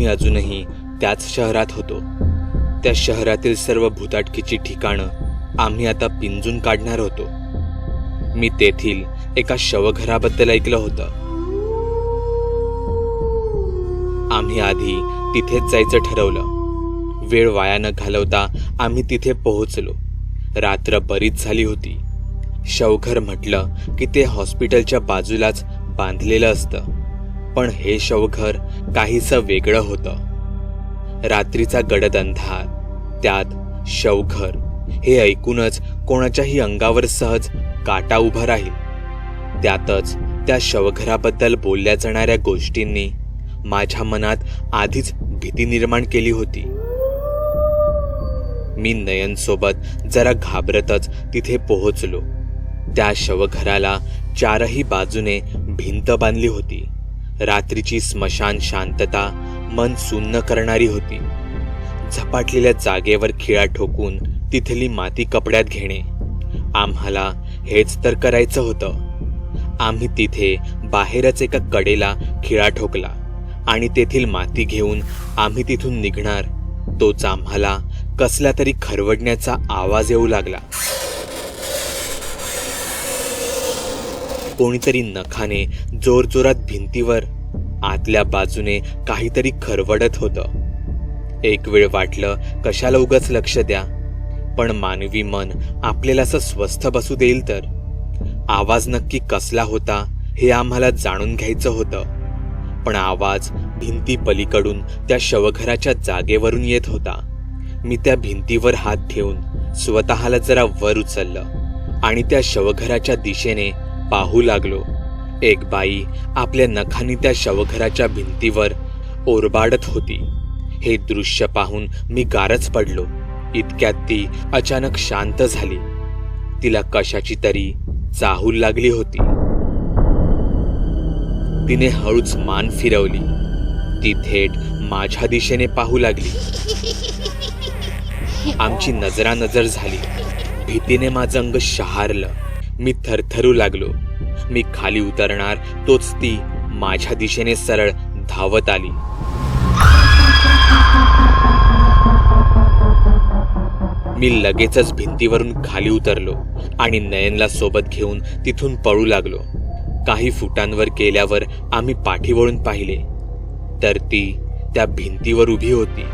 आम्ही अजूनही त्याच शहरात होतो. त्या शहरातील सर्व भूताटकीची ठिकाणं आम्ही आता पिंजून काढणार होतो. मी तेथील एका शवघराबद्दल ऐकलं होतं. आम्ही आधी तिथेच जायचं ठरवलं. वेळ वाया न घालवता आम्ही तिथे पोहोचलो. रात्र बरीच झाली होती. शवघर म्हटलं की ते हॉस्पिटलच्या बाजूलाच बांधलेलं असतं. पण हे शवघर काहीसं वेगळं होतं. रात्रीचा गडद अंधार त्यात शवघर. हे ऐकूनच कोणाच्याही अंगावर सहज काटा उभा राहील. त्यातच त्या शवघराबद्दल बोलल्या जाणाऱ्या गोष्टींनी माझ्या मनात आधीच भीती निर्माण केली होती. मी नयनसोबत जरा घाबरतच तिथे पोहोचलो. त्या शवघराला चारही बाजूने भिंत बांधली होती. रात्रीची स्मशान शांतता मन सुन्न करणारी होती. झपाटलेल्या जागेवर खिळा ठोकून तिथली माती कपड्यात घेणे. आम्हाला हेच तर करायचं होतं. आम्ही तिथे बाहेरच एका कडेला खिळा ठोकला आणि तेथील माती घेऊन आम्ही तिथून निघणार. तोच आम्हाला कसला तरी खरवडण्याचा आवाज येऊ लागला. कोणीतरी नखाने जोरजोरात भिंतीवर आतल्या बाजूने काहीतरी खरवडत होतं. एक वेळ वाटलं कशाला उगाच लक्ष द्या. पण मानवी मन आपल्याला असं स्वस्थ बसू देईल तर? आवाज नक्की कसला होता हे आम्हाला जाणून घ्यायचं होतं. पण आवाज भिंती पलीकडून त्या शवघराच्या जागेवरून येत होता. मी त्या भिंतीवर हात ठेवून स्वतःला जरा वर उचललं आणि त्या शवघराच्या दिशेने पाहू लागलो. एक बाई आपल्या नखानी त्या शवघराच्या भिंतीवर ओरबाडत होती. हे दृश्य पाहून मी गारच पडलो. इतक्यात ती अचानक शांत झाली. तिला कशाची तरी चाहूल लागली होती. तिने हळूच मान फिरवली. ती थेट माझ्या दिशेने पाहू लागली. आमची नजरानजर झाली. भीतीने माझं अंग शहारलं. मी थरथरू लागलो. मी खाली उतरणार तोच ती माझ्या दिशेने सरळ धावत आली. मी लगेचच भिंतीवरून खाली उतरलो आणि नयनला सोबत घेऊन तिथून पळू लागलो. काही फुटांवर गेल्यावर आम्ही पाठीवळून पाहिले. तर ती त्या भिंतीवर उभी होती.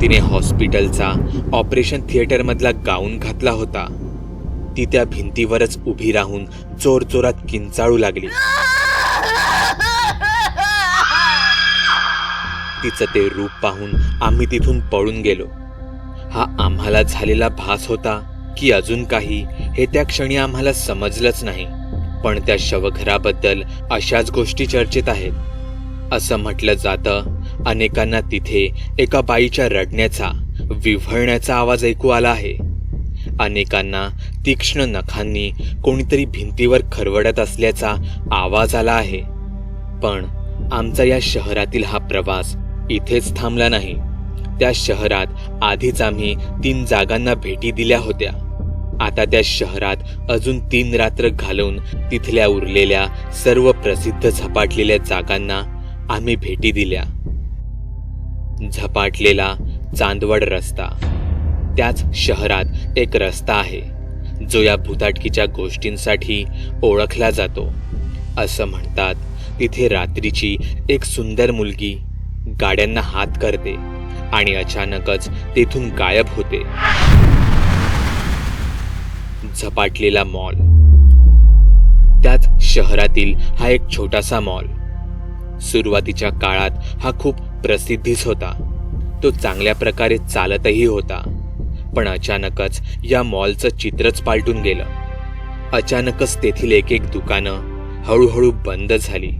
तिने हॉस्पिटलचा ऑपरेशन थिएटरमधला गाऊन घातला होता. ती त्या भिंतीवरच उभी राहून जोर जोरात किंचाळू लागली. तिचं ते रूप पाहून आम्ही तिथून पळून गेलो. हा आम्हाला झालेला भास होता की अजून काही हे त्या क्षणी आम्हाला समजलंच नाही पण त्या शवघराबद्दल अशाच गोष्टी चर्चेत आहेत. असं म्हटलं जातं अनेकांना तिथे एका बाईच्या रडण्याचा विव्हळण्याचा आवाज ऐकू आला आहे. अनेकांना तीक्ष्ण नखांनी कोणीतरी भिंतीवर खरवडत असल्याचा आवाज आला आहे. पण आमचा या शहरातील हा प्रवास इथेच थांबला नाही. त्या शहरात आधीच आम्ही तीन जागांना भेटी दिल्या होत्या. आता त्या शहरात अजून तीन रात्र घालवून तिथल्या उरलेल्या सर्व प्रसिद्ध झपाटलेल्या जागांना आम्ही भेटी दिल्या. झपाटलेला चांदवड रस्ता. त्याच शहरात एक रस्ता आहे जो या भूताटकीच्या गोष्टींसाठी ओळखला जातो. असं म्हणतात तिथे रात्रीची एक सुंदर मुलगी गाड्यांना हात करते आणि अचानकच तेथून गायब होते. झपाटलेला मॉल. त्याच शहरातील हा एक छोटासा मॉल. सुरुवातीच्या काळात हा खूप प्रसिद्धीच होता. तो चांगल्या प्रकारे चालतही होता. पण अचानकच या मॉलचं चित्रच पालटून गेलं. अचानकच तेथील एक एक दुकानं हळूहळू बंद झाली.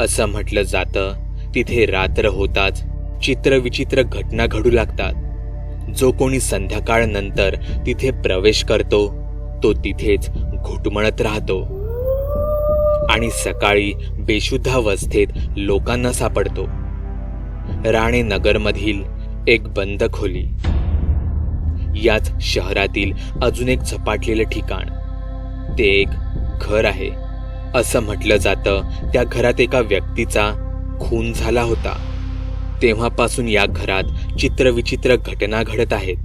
असं म्हटलं जातं तिथे रात्र होताच चित्रविचित्र घटना घडू लागतात. जो कोणी संध्याकाळ नंतर तिथे प्रवेश करतो तो तिथेच घुटमळत राहतो. आणि सकाळी बेशुद्ध अवस्थेत लोकांना सापडतो. राणे नगरमधील एक बंद खोली. याच शहरातील अजून एक झपाटलेलं ठिकाण. ते एक घर आहे. असं म्हटलं जातं त्या घरात एका व्यक्तीचा खून झाला होता. तेव्हापासून या घरात चित्रविचित्र घटना घडत आहेत.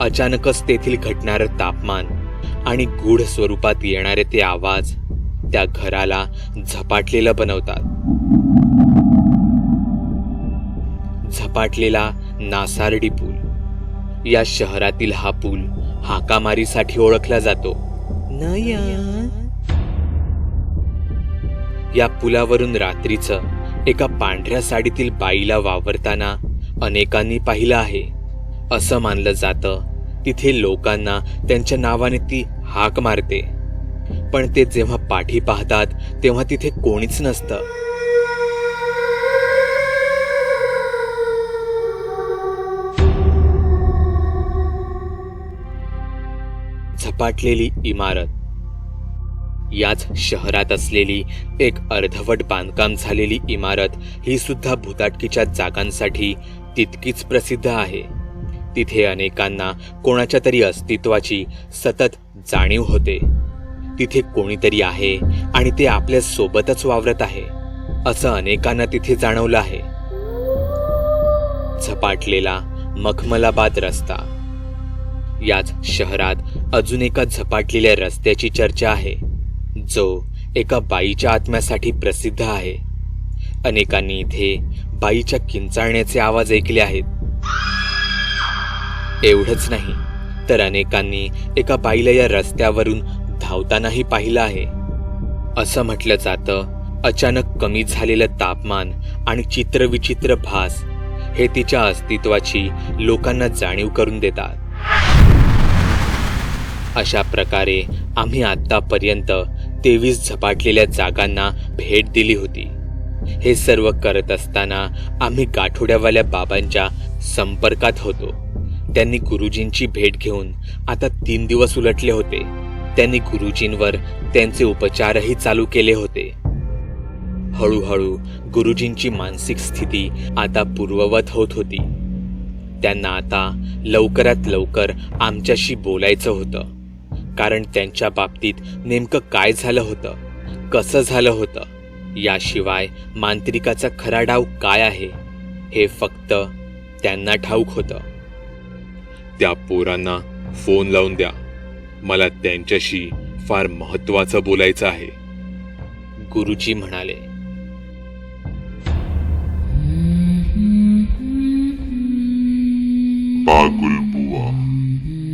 अचानकच तेथील घडणारं तापमान आणि गूढ स्वरूपात येणारे ते आवाज त्या घराला झपाटलेलं बनवतात. सपाटलेला नासारडी पूल. या शहरातील हा पूल हाकामारीसाठी ओळखला जातो. या पुलावरून रात्रीचं एका पांढऱ्या साडीतील बाईला वावरताना अनेकांनी पाहिलं आहे. असं मानलं जातं तिथे लोकांना त्यांच्या नावाने ती हाक मारते. पण ते जेव्हा पाठी पाहतात तेव्हा तिथे कोणीच नसतं. झपाटलेली इमारत. याच शहरात असलेली एक अर्धवट बांधकाम झालेली इमारत ही सुद्धा भूताटकीच्या जागांसाठी तितकीच प्रसिद्ध आहे. तिथे अनेकांना कोणाच्या तरी अस्तित्वाची सतत जाणीव होते. तिथे कोणीतरी आहे आणि ते आपल्या सोबतच वावरत आहे असं अनेकांना तिथे जाणवलं आहे. झपाटलेला मखमलाबाद रस्ता याच शहरात अजून एका झपाटलेल्या रस्त्याची चर्चा आहे जो एका बाईच्या आत्म्यासाठी प्रसिद्ध आहे. अनेकांनी इथे बाईच्या किंचाळण्याचे आवाज ऐकले आहेत. एवढंच नाही तर अनेकांनी एका बाईला या रस्त्यावरून धावतानाही पाहिलं आहे. असं म्हटलं जातं अचानक कमी झालेलं तापमान आणि चित्रविचित्र भास हे तिच्या अस्तित्वाची लोकांना जाणीव करून देतात. अशा प्रकारे आम्ही आत्तापर्यंत तेवीस झपाटलेल्या जागांना भेट दिली होती. हे सर्व करत असताना आम्ही गाठोड्यावाल्या बाबांच्या संपर्कात होतो. त्यांनी गुरुजींची भेट घेऊन आता तीन दिवस उलटले होते. त्यांनी गुरुजींवर त्यांचे उपचारही चालू केले होते. हळूहळू गुरुजींची मानसिक स्थिती आता पूर्ववत होत होती. त्यांना आता लवकरात लवकर आमच्याशी बोलायचं होतं. कारण त्यांच्या बाबतीत नेमकं काय झालं होतं? कसं झालं होतं? याशिवाय मांत्रिकाचा खरा डाव काय आहे? हे फक्त त्यांना ठाऊक होतं. त्या पोरांना फोन लावून द्या. मला त्यांच्याशी फार महत्वाचं बोलायचं आहे. गुरुजी म्हणाले बागुल बुवा.